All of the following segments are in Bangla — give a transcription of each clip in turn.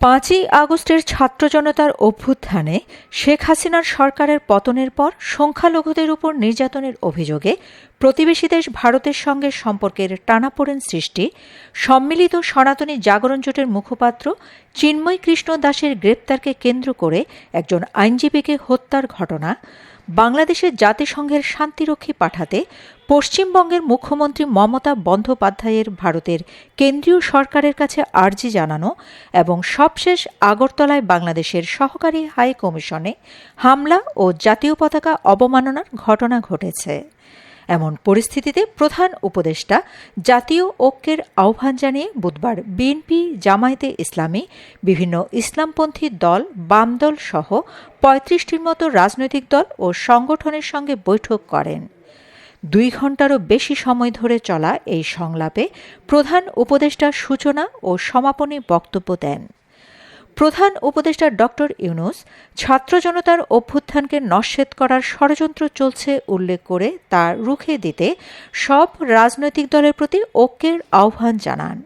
পাঁচই আগস্টের ছাত্র জনতার অভ্যুত্থানে শেখ হাসিনার সরকারের পতনের পর সংখ্যালঘুদের উপর নির্যাতনের অভিযোগে প্রতিবেশী দেশ ভারতের সঙ্গে সম্পর্কের টানাপোড়েন সৃষ্টি, সম্মিলিত সনাতনী জাগরণ জোটের মুখপাত্র চিন্ময় কৃষ্ণ দাসের গ্রেপ্তারকে কেন্দ্র করে একজন আইনজীবীকে হত্যার ঘটনা, বাংলাদেশের জাতিসংঘের শান্তিরক্ষী পাঠাতে পশ্চিমবঙ্গের মুখ্যমন্ত্রী মমতা বন্দ্যোপাধ্যায়ের ভারতের কেন্দ্রীয় সরকারের কাছে আর্জি জানানো এবং সবশেষ আগরতলায় বাংলাদেশের সহকারী হাই কমিশনে হামলা ও জাতীয় পতাকা অবমাননার ঘটনা ঘটেছে। এমন পরিস্থিতিতে প্রধান উপদেষ্টা জাতীয় ঐক্যের আহ্বান জানিয়ে বুধবার বিএনপি, জামায়াতে ইসলামী, বিভিন্ন ইসলামপন্থী দল বাম দল সহ পঁয়ত্রিশটির মতো রাজনৈতিক দল ও সংগঠনের সঙ্গে বৈঠক করেন। দুই ঘন্টারও বেশি সময় ধরে চলা এই সংলাপে প্রধান উপদেষ্টা সূচনা ও সমাপনী বক্তব্য দেন। প্রধান উপদেষ্টা ডক্টর ইউনুস ছাত্র জনতার অভ্যুত্থানকে নস্যাৎ করার ষড়যন্ত্র চলছে উল্লেখ করে তা রুখে দিতে সব রাজনৈতিক দলের প্রতি ঐক্যের আহ্বান জানান।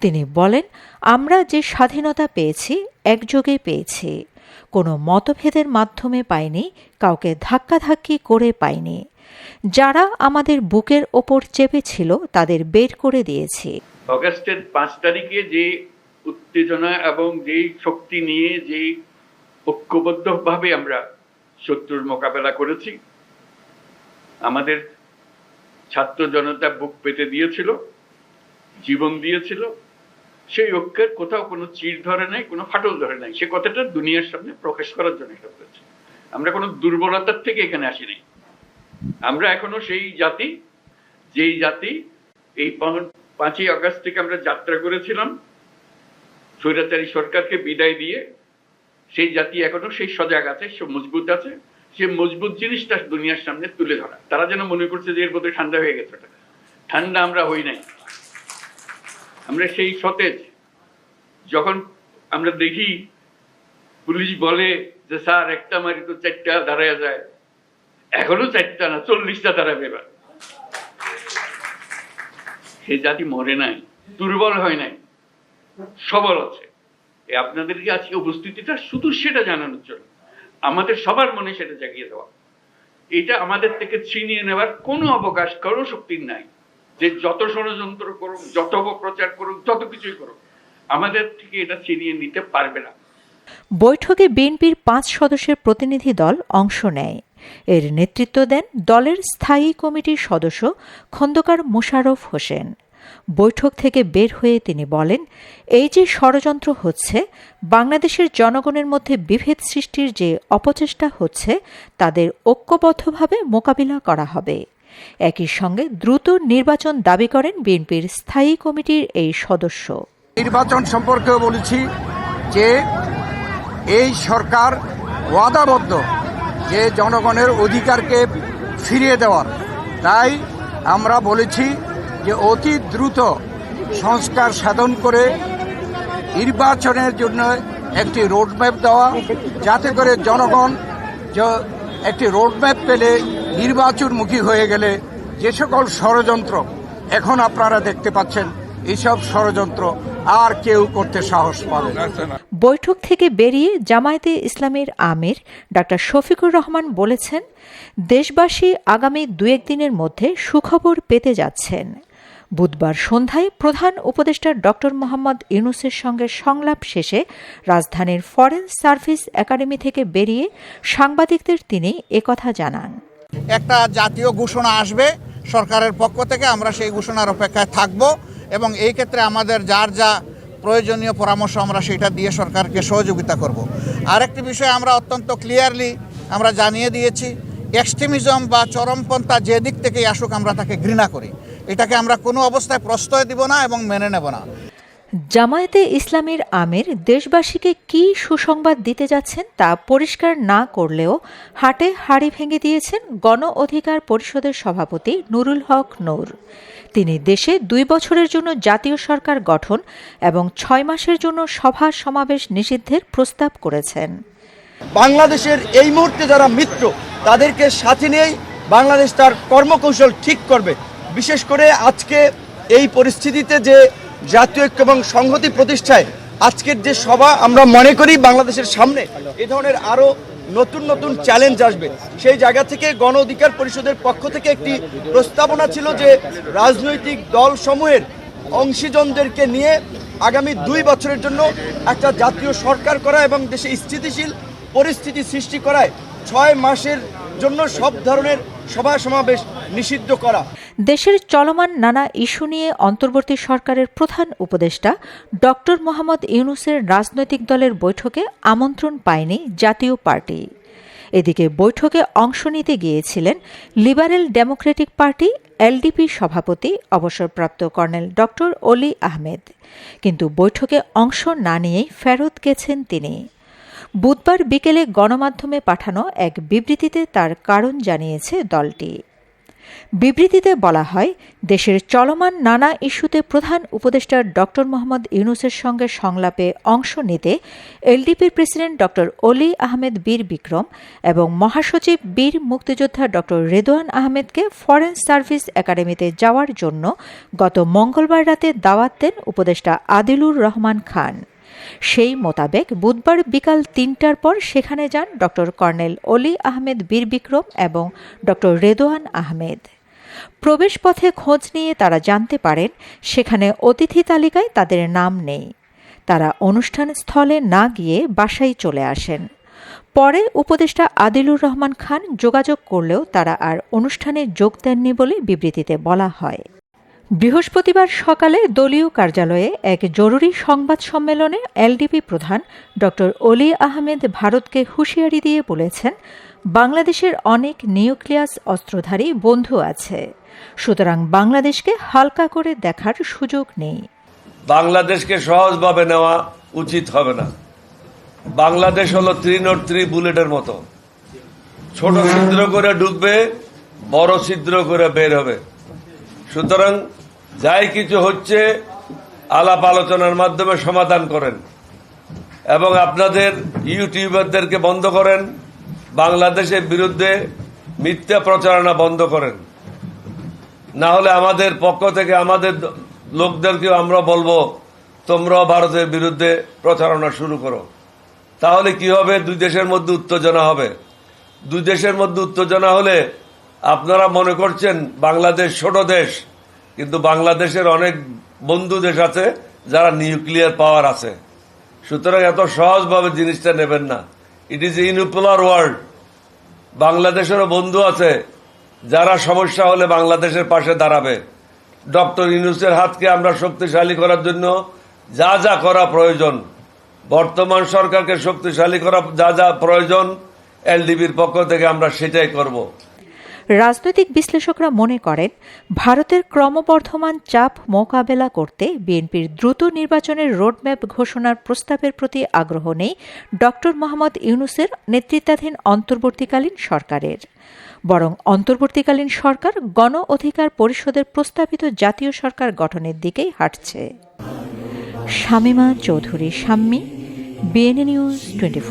তিনি বলেন, আমরা যে স্বাধীনতা পেয়েছি, একযোগে পেয়েছি। কোনো মতভেদের মাধ্যমে পাইনি, কাউকে ধাক্কাধাক্কি করে পাইনি। যারা আমাদের বুকের ওপর চেপেছিল, তাদের বের করে দিয়েছি। অগাস্টের পাঁচ তারিখে যে উত্তেজনা এবং যেই শক্তি নিয়ে, যেই ঐক্যবদ্ধভাবে আমরা শত্রুর মোকাবেলা করেছি, আমাদের ছাত্র জনতা বুক পেতে দিয়েছিল, জীবন দিয়েছিল, সেই ঐক্যের কোথাও কোনো চির ধরে নাই, কোনো ফাটল ধরে নাই। সে কথাটা দুনিয়ার সামনে প্রকাশ করার জন্য এটা করেছি আমরা কোনো দুর্বলতার থেকে এখানে আসি আসিনি। আমরা এখনও সেই জাতি, যেই জাতি এই পাঁচই আগস্ট থেকে আমরা যাত্রা করেছিলাম। স্বৈরাচারী সরকারকে বিদায় দিয়ে সেই জাতি এখনও সেই সজাগ আছে, সে মজবুত আছে, সে মজবুত জিনিসটা দুনিয়ার সামনে তুলে ধরা। তারা যেন মনে করছে যে এর বোধহয় ঠান্ডা হয়ে গেছে ঠান্ডা আমরা হই নাই। আমরা সেই সতেজ। যখন আমরা দেখি পুলিশ বলে যে, স্যার, একটা মারি তো চারটা দাঁড়ায় যায়। এখনও চারটা না, চল্লিশটা দাঁড়াবে এবার সে জাতি মরে নাই, দুর্বল হয় নাই, সবল আছে। আপনাদেরকে আজকে উপস্থিতিটা? শুধু সেটা জানানোর জন্য। আমাদের সবার মনে সেটা জাগিয়ে দেওয়া। এটা আমাদের থেকে ছিনিয়ে নেওয়ার কোনো অবকাশ কারও শক্তির নাই। যে যত ষড়যন্ত্র করুক, যত অপপ্রচার করুক, যত কিছুই করুক, আমাদের থেকে এটা ছিনিয়ে নিতে পারবে না। বৈঠকে বিএনপির পাঁচ সদস্যের প্রতিনিধি দল অংশ নেয়। এর নেতৃত্ব দেন দলের স্থায়ী কমিটির সদস্য খন্দকার মোশাররফ হোসেন। বৈঠক থেকে বের হয়ে তিনি বলেন, এই যে ষড়যন্ত্র হচ্ছে, বাংলাদেশের জনগণের মধ্যে বিভেদ সৃষ্টির যে অপচেষ্টা হচ্ছে, তাদের ঐক্যবদ্ধভাবে মোকাবিলা করা হবে। একই সঙ্গে দ্রুত নির্বাচন দাবি করেন বিএনপির স্থায়ী কমিটির এই সদস্য। নির্বাচন সম্পর্কেও বলেছি যে এই সরকার ওয়াদাবদ্ধ। যে জনগণের অধিকারকে ফিরিয়ে দেওয়ার। তাই আমরা বলেছি যে অতি দ্রুত সংস্কার সাধন করে নির্বাচনের জন্য একটি রোডম্যাপ দেওয়া, যাতে করে জনগণ একটি রোডম্যাপ পেলে নির্বাচনমুখী হয়ে গেলে যে সকল ষড়যন্ত্র এখন আপনারা দেখতে পাচ্ছেন, এইসব ষড়যন্ত্র আর কেউ করতে সাহস পাবে বৈঠক থেকে বেরিয়ে জামায়াতে ইসলামের আমির ডাক্তার শফিকুর রহমান বলেছেন দেশবাসী আগামী দু একদিনের মধ্যে সুখবর পেতে যাচ্ছেন। বুধবার সন্ধ্যায় প্রধান উপদেষ্টা ডক্টর মোহাম্মদ ইউনুসের সঙ্গে সংলাপ শেষে রাজধানীর ফরেন সার্ভিস একাডেমি থেকে বেরিয়ে সাংবাদিকদের তিনি একথা জানান। একটা জাতীয় ঘোষণা আসবে সরকারের পক্ষ থেকে আমরা সেই ঘোষণার অপেক্ষায় থাকব। এবং এই ক্ষেত্রে আমাদের যার যা প্রয়োজনীয় পরামর্শ আমরা সেটা দিয়ে সরকারকে সহযোগিতা করব। আরেকটি বিষয় আমরা অত্যন্ত ক্লিয়ারলি আমরা জানিয়ে দিয়েছি এক্সট্রিমিজম বা চরমপন্থা যে দিক থেকেই আসুক আমরা তাকে ঘৃণা করি। এটাকে আমরা কোনো অবস্থায় প্রশ্রয় দিব না এবং মেনে নেব না। জামায়াতে ইসলামের আমির দেশবাসীকে কি সুসংবাদ দিতে যাচ্ছেন তা পরিষ্কার না করলেও হাটে হাড়ি ভেঙে দিয়েছেন গণ অধিকার পরিষদের সভাপতি নুরুল হক নূর। তিনি দেশে দুই বছরের জন্য জাতীয় সরকার গঠন এবং ছয় মাসের জন্য সভা সমাবেশ নিষিদ্ধের প্রস্তাব করেছেন। বাংলাদেশের এই মুহূর্তে যারা মিত্র, তাদেরকে সাথে নিয়েই বাংলাদেশ তার কর্মকৌশল ঠিক করবে। বিশেষ করে আজকে এই পরিস্থিতিতে যে জাতীয় ঐক্য এবং সংহতি প্রতিষ্ঠায় আজকের যে সভা আমরা মনে করি বাংলাদেশের সামনে, এ ধরনের আরও নতুন নতুন চ্যালেঞ্জ আসবে। সেই জায়গা থেকে গণ অধিকার পরিষদের পক্ষ থেকে একটি প্রস্তাবনা ছিল যে রাজনৈতিক দল সমূহের অংশীজনদেরকে নিয়ে আগামী দুই বছরের জন্য একটা জাতীয় সরকার করা এবং দেশে স্থিতিশীল পরিস্থিতি সৃষ্টি করায় ছয় মাসের জন্য সব ধরনের সভা সমাবেশ নিষিদ্ধ করা। দেশের চলমান নানা ইস্যু নিয়ে অন্তর্বর্তী সরকারের প্রধান উপদেষ্টা ডক্টর মোহাম্মদ ইউনুসের রাজনৈতিক দলের বৈঠকে আমন্ত্রণ পায়নি জাতীয় পার্টি। এদিকে বৈঠকে অংশ নিতে গিয়েছিলেন লিবারেল ডেমোক্রেটিক পার্টি এলডিপি সভাপতি, অবসরপ্রাপ্ত কর্নেল ডক্টর অলি আহমেদ। কিন্তু বৈঠকে অংশ না নিয়েই ফেরত গেছেন তিনি। বুধবার বিকেলে গণমাধ্যমে পাঠানো এক বিবৃতিতে তার কারণ জানিয়েছে দলটি। বিবৃতিতে বলা হয়, দেশের চলমান নানা ইস্যুতে প্রধান উপদেষ্টা ডক্টর মোহাম্মদ ইউনুসের সঙ্গে সংলাপে অংশ নিতে এলডিপির প্রেসিডেন্ট ডক্টর অলি আহমেদ বীর বিক্রম এবং মহাসচিব বীর মুক্তিযোদ্ধা ডক্টর রেদোয়ান আহমেদকে ফরেন সার্ভিস একাডেমিতে যাওয়ার জন্য গত মঙ্গলবার রাতে দাওয়াত দেন উপদেষ্টা আদিলুর রহমান খান। সেই মোতাবেক বুধবার বিকাল তিনটার পর সেখানে যান ডক্টর কর্নেল অলি আহমেদ বীর বিক্রম এবং ডক্টর রেদোয়ান আহমেদ। প্রবেশপথে খোঁজ নিয়ে তারা জানতে পারেন, সেখানে অতিথি তালিকায় তাদের নাম নেই। তারা অনুষ্ঠান স্থলে না গিয়ে বাসায় চলে আসেন। পরে উপদেষ্টা আদিলুর রহমান খান যোগাযোগ করলেও তারা আর অনুষ্ঠানে যোগ দেননি বলে বিবৃতিতে বলা হয়। বৃহস্পতিবার সকালে দলীয় কার্যালয়ে এক জরুরি সংবাদ সম্মেলনে এলডিপি প্রধান ড অলি আহমেদ ভারতকে হুঁশিয়ারি দিয়ে বলেছেন, বাংলাদেশের অনেক নিউক্লিয়াস অস্ত্রধারী বন্ধু আছে, সুতরাং বাংলাদেশকে হালকা করে দেখার সুযোগ নেই। বাংলাদেশকে সহজভাবে নেওয়া উচিত হবে না। বাংলাদেশ হলো থ্রি বুলেটের মতো। ছোট ছিদ্র করে ঢুকবে বড় ছিদ্র করে বের হবে। সুতরাং যাই কিছু হচ্ছে, আলাপ আলোচনার মাধ্যমে সমাধান করেন। এবং আপনাদের ইউটিউবারদেরকে বন্ধ করেন। বাংলাদেশের বিরুদ্ধে মিথ্যা প্রচারণা বন্ধ করেন। না হলে আমাদের পক্ষ থেকে আমাদের লোকদেরকেও আমরা বলব, তোমরাও ভারতের বিরুদ্ধে প্রচারণা শুরু করো। তাহলে কি হবে? দুই দেশের মধ্যে উত্তেজনা হবে। দুই দেশের মধ্যে উত্তেজনা হলে আপনারা মনে করছেন, বাংলাদেশ ছোট দেশ। কিন্তু বাংলাদেশের অনেক বন্ধু দেশ আছে যারা নিউক্লিয়ার পাওয়ার আছে। সুতরাং এত সহজভাবে জিনিসটা নেবেন না। ইট ইজ ইউনিপোলার ওয়ার্ল্ড বাংলাদেশেরও বন্ধু আছে যারা সমস্যা হলে বাংলাদেশের পাশে দাঁড়াবে। ডক্টর ইউনুসের হাতকে আমরা শক্তিশালী করার জন্য যা যা করা প্রয়োজন। বর্তমান সরকারকে শক্তিশালী করা যা যা প্রয়োজন, এলডিবির পক্ষ থেকে আমরা সেটাই করব। রাজনৈতিক বিশ্লেষকরা মনে করেন, ভারতের ক্রমবর্ধমান চাপ মোকাবেলা করতে বিএনপির দ্রুত নির্বাচনের রোডম্যাপ ঘোষণার প্রস্তাবের প্রতি আগ্রহ নেই ড মোহাম্মদ ইউনুসের নেতৃত্বাধীন অন্তর্বর্তীকালীন সরকারের। বরং অন্তর্বর্তীকালীন সরকার গণ অধিকার পরিষদের প্রস্তাবিত জাতীয় সরকার গঠনের দিকেই হাঁটছে। Shamima Chowdhury, Shammi, BNA news twenty